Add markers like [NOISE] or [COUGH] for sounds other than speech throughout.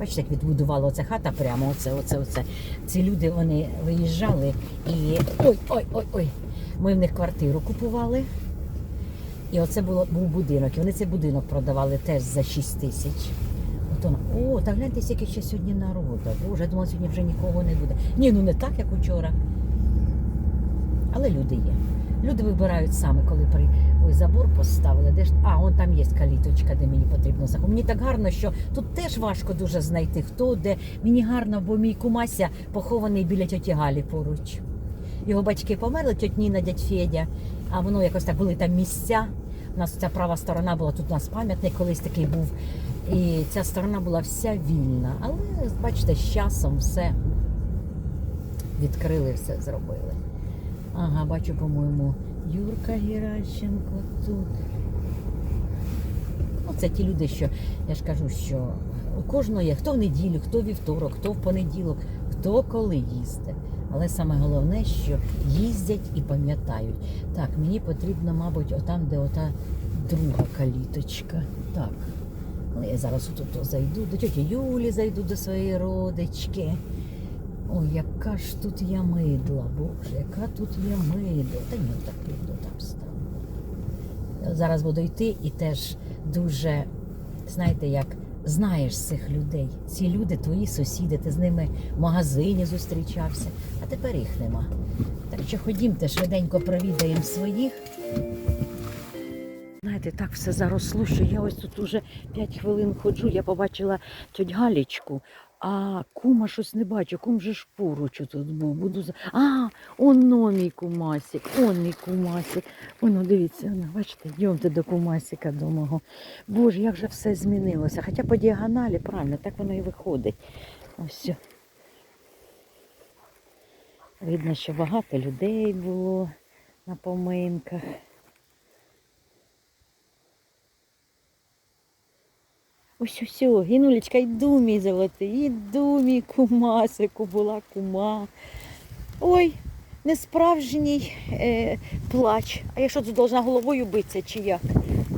Бачите, як відбудувала оця хата прямо, оце, оце, оце. Ці люди вони виїжджали і. Ой, ой, ой, ой. Ми в них квартиру купували. І оце було, був будинок. І вони цей будинок продавали теж за 6 тисяч. От воно. О, та гляньте, скільки ще сьогодні народу. Боже, я думала, сьогодні вже нікого не буде. Ні, ну не так, як учора. Але люди є. Люди вибирають саме, коли при ой, забор поставили. Де ж а, он там є каліточка, де мені потрібно заходити. Мені так гарно, що тут теж важко дуже знайти хто де. Мені гарно, бо мій кумася похований біля тьоті Галі поруч. Його батьки померли, тьоть Ніна, дядь Федя, а воно якось так були там місця. У нас ця права сторона була, тут у нас пам'ятник колись такий був. І ця сторона була вся вільна. Але, бачите, з часом все відкрили, все зробили. Ага, бачу, по-моєму, Юрка Геращенко тут. Ну, це ті люди, що я ж кажу, що у кожного є хто в неділю, хто вівторок, хто в понеділок, хто коли їсти. Але саме головне, що їздять і пам'ятають. Так, мені потрібно, мабуть, отам, де ота друга каліточка. Так. Але я зараз тут зайду, до тьоті Юлі зайду до своєї родички. Ой, яка ж тут я мидла, боже, яка тут я мидла. Та ні, так піду там стану. Зараз буду йти і теж дуже, знаєте, як знаєш цих людей. Ці люди твої сусіди, ти з ними в магазині зустрічався, а тепер їх нема. Так що ходімте, швиденько провідаємо своїх. Знаєте, так все заросло, що я ось тут уже 5 хвилин ходжу, я побачила тьоть Галічку, а кума щось не бачу, кум же ж поруч тут був. Буду за... А, оно мій кумасик, он мій кумасик. Воно, дивіться, воно, бачите, йдемте до кумасика до мого. Боже, як же все змінилося. Хоча по діагоналі, правильно, так воно і виходить. Ось. Видно, що багато людей було на поминках. Ось ось, Гінулечка, йду, мій золотий, іду, мій кумасику, була кума. Ой, не справжній е, плач. А я що тут должна головою битися чи як?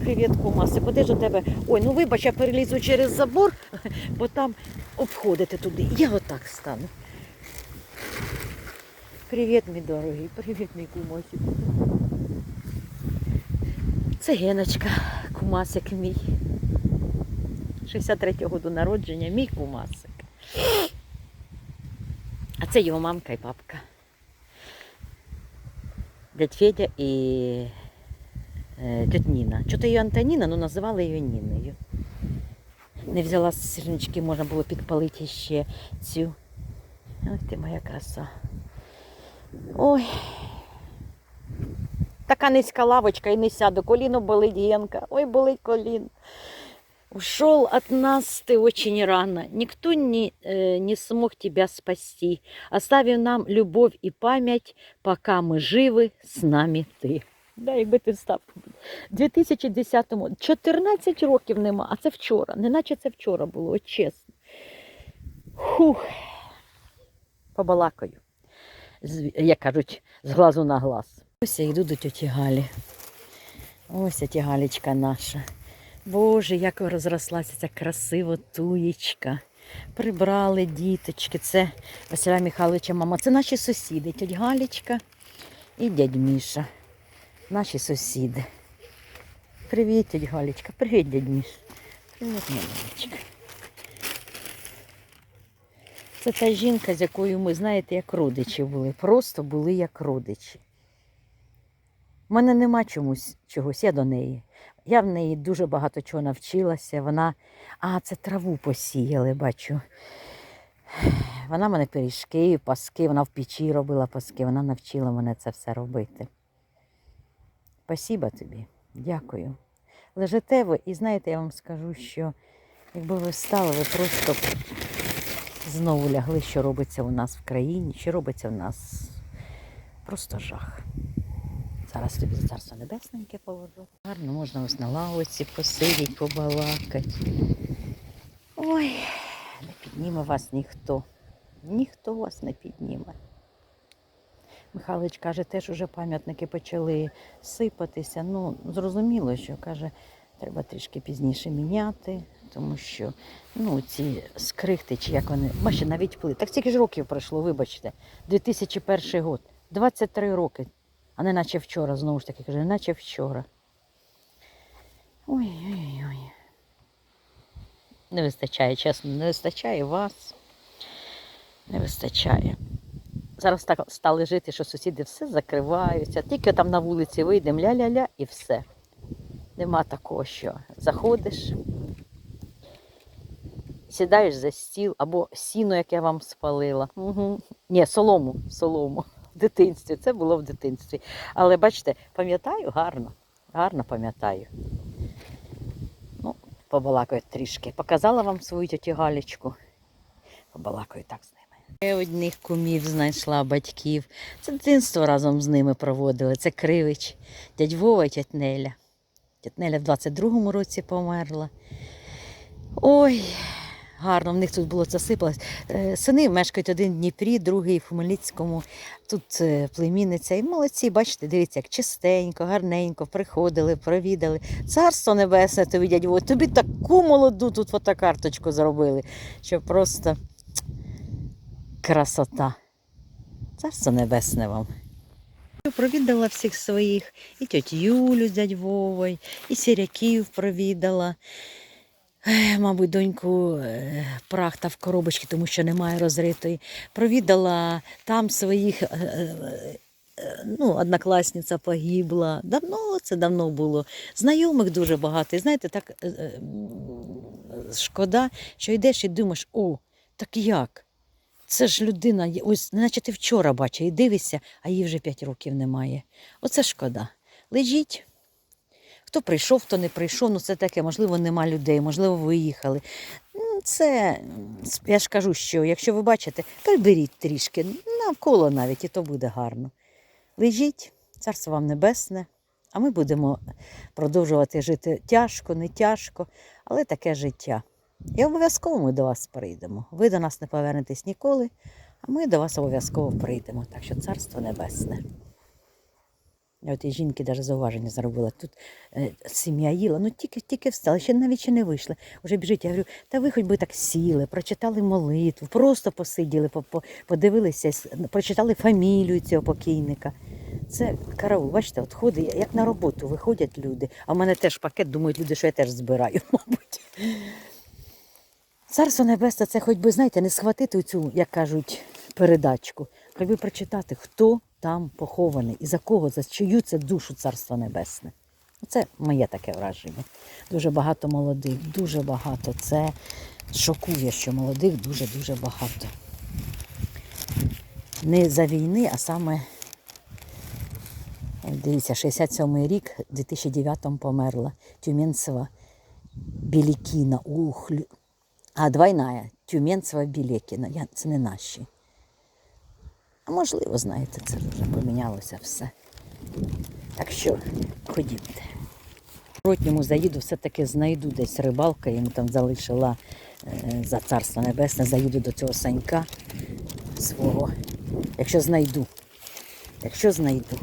Привіт, кумасику, де ж у тебе? Ой, ну вибач, я перелізу через забор, [LAUGHS] бо там обходити туди. Я отак стану. Привіт, мій дорогий, привіт, мій кумасик. Це Геночка, кумасик мій. 63-го року народження, мій кумасик. А це його мамка і папка. Дядь Федя і е, тьоть Ніна. Чого її Антоніна, ну називали її Ніною. Не взяла з можна було підпалити ще цю. Ой, ти моя краса. Ой. Така низька лавочка і не сяду. Коліно болить Генка. Ой, болить коліно. Ушел от нас ты очень рано. Никто не, э, не смог тебя спасти. Оставив нам любовь и память, пока мы живы, с нами ти. Да, якби ти став. У 2010-му 14 років нема, а це вчора. Неначе це вчора було, от чесно. Фух. Побалакаю. З, як кажуть, з глазу на глаз. Ось я йду до тьоті Галі. Ось тьотя Галічка наша. Боже, як розрослася ця красива туєчка. Прибрали діточки. Це Василя Михайловича мама. Це наші сусіди, тьоть Галічка і дядь Міша. Наші сусіди. Привіт, тьоть Галічка. Привіт, дядь Міш. Привіт, Галічка. Це та жінка, з якою ми, знаєте, як родичі були. Просто були як родичі. У мене нема чомусь чогось, я до неї. Я в неї дуже багато чого навчилася. Вона, а, це траву посіяли, бачу. Вона мене пиріжки, паски, вона в печі робила паски, вона навчила мене це все робити. Спасіба тобі, дякую. Лежите ви, і знаєте, я вам скажу, що якби ви встали, ви просто знову лягли, що робиться у нас в країні, що робиться у нас просто жах. Зараз тобі царство небесненьке положу. Гарно можна ось на лавочці посидіти, побалакати. Ой, не підніме вас ніхто. Ніхто вас не підніме. Михайлович каже, теж уже пам'ятники почали сипатися. Ну, зрозуміло, що каже, треба трішки пізніше міняти. тому що ну, ці скрихти, чи як вони, бачите, навіть пили. Так стільки ж років пройшло, вибачте, 2001 год, 23 роки, а не наче вчора, знову ж таки, каже, наче вчора. Ой-ой-ой. Не вистачає, чесно, не вистачає вас. Не вистачає. Зараз так стали жити, що сусіди все закриваються. Тільки там на вулиці вийдемо, ля-ля-ля і все. Нема такого, що заходиш, сідаєш за стіл або сіно, яке вам спалила. Угу. Ні, солому, солому. В дитинстві. Це було в дитинстві. Але бачите, пам'ятаю гарно, гарно пам'ятаю. Ну, побалакаю трішки. Показала вам свою тітю Галічку. Побалакаю так з ними. Я одних кумів знайшла батьків. Це дитинство разом з ними проводили. Це Кривич, дядь Вова і тять Неля. Тять в 22-му році померла. Ой, гарно, в них тут було засипалось. Е, Сини мешкають один в Дніпрі, другий в Хмельницькому. Тут е, племінниця. І молодці, бачите, дивіться, як чистенько, гарненько приходили, провідали. Царство небесне тобі, дядь тобі таку молоду тут фотокарточку зробили, що просто красота. Царство небесне вам. Провідала всіх своїх, і тьотю Юлю з дядь Вовою, і сіряків провідала. Мабуть, доньку е, прахта в коробочці, тому що немає розритої. Провідала там своїх, е, е, ну, однокласниця погибла. Давно це давно було. Знайомих дуже багато. І знаєте, так шкода, що йдеш і думаєш, о, так як? Це ж людина, ось, наче ти вчора бачив і дивишся, а їй вже 5 років немає. Оце шкода. Лежіть. Хто прийшов, хто не прийшов, ну це таке, можливо, нема людей, можливо, виїхали. Ну, Це, я ж кажу, що якщо ви бачите, приберіть трішки, навколо навіть, і то буде гарно. Лежіть, царство вам небесне, а ми будемо продовжувати жити тяжко, не тяжко, але таке життя. І обов'язково ми до вас прийдемо. Ви до нас не повернетесь ніколи, а ми до вас обов'язково прийдемо. Так що царство небесне. Я от і жінки навіть зауваження зробила. Тут е, сім'я їла, ну тільки, тільки встала, ще навіть ще не вийшла. Вже біжить. Я говорю, та ви хоч би так сіли, прочитали молитву, просто посиділи, по- по- подивилися, прочитали фамілію цього покійника. Це караул, бачите, от ходить, як на роботу виходять люди. А в мене теж пакет, думають люди, що я теж збираю, [LAUGHS] мабуть. Царство Небесне, це хоч би, знаєте, не схватити цю, як кажуть, передачку, хоч би прочитати, хто там похований і за кого, за чию це душу Царство Небесне. Це моє таке враження. Дуже багато молодих, дуже багато. Це шокує, що молодих дуже-дуже багато. Не за війни, а саме, дивіться, 67-й рік, в 2009-му померла Тюменцева Білікіна. Ух, а двойная Тюменцева Білєкіна. Я, це не наші. А можливо, знаєте, це вже помінялося все. Так що, ходімте. В Ротньому заїду, все-таки знайду десь рибалка, йому там залишила е, за царство небесне, заїду до цього санька свого. Якщо знайду. Якщо знайду.